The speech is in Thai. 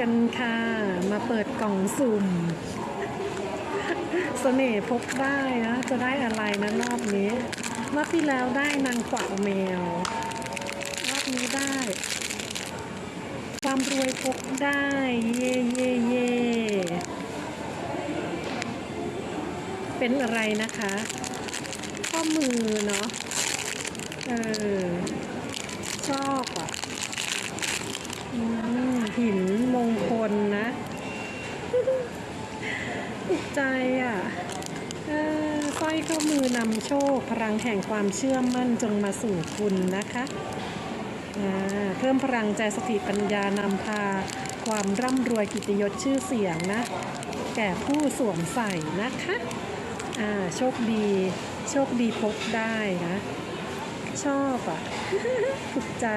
กันค่ะ มาเปิดกล่องสุ่มเสน่ห์พบได้นะ จะได้อะไรนะรอบนี้ รอบที่แล้วได้นางกวักแมว รอบนี้ได้ ความรวยพบได้ เย่เย่เย่เป็นอะไรนะคะ ข้อมือเนาะ เออ ชอบอะอืมหินมงคลนะ ถูก ใจอะสร้อยข้อมือนำโชคพลังแห่งความเชื่อมั่นจงมาสู่คุณนะคะอ่าเพิ่มพลังใจสติปัญญานำพา ความร่ำรวยกิตยศชื่อเสียงนะ แก่ผู้สวมใส่นะคะอ่าโชคดี โชคดีพบได้นะ ชอบอะถูกใจ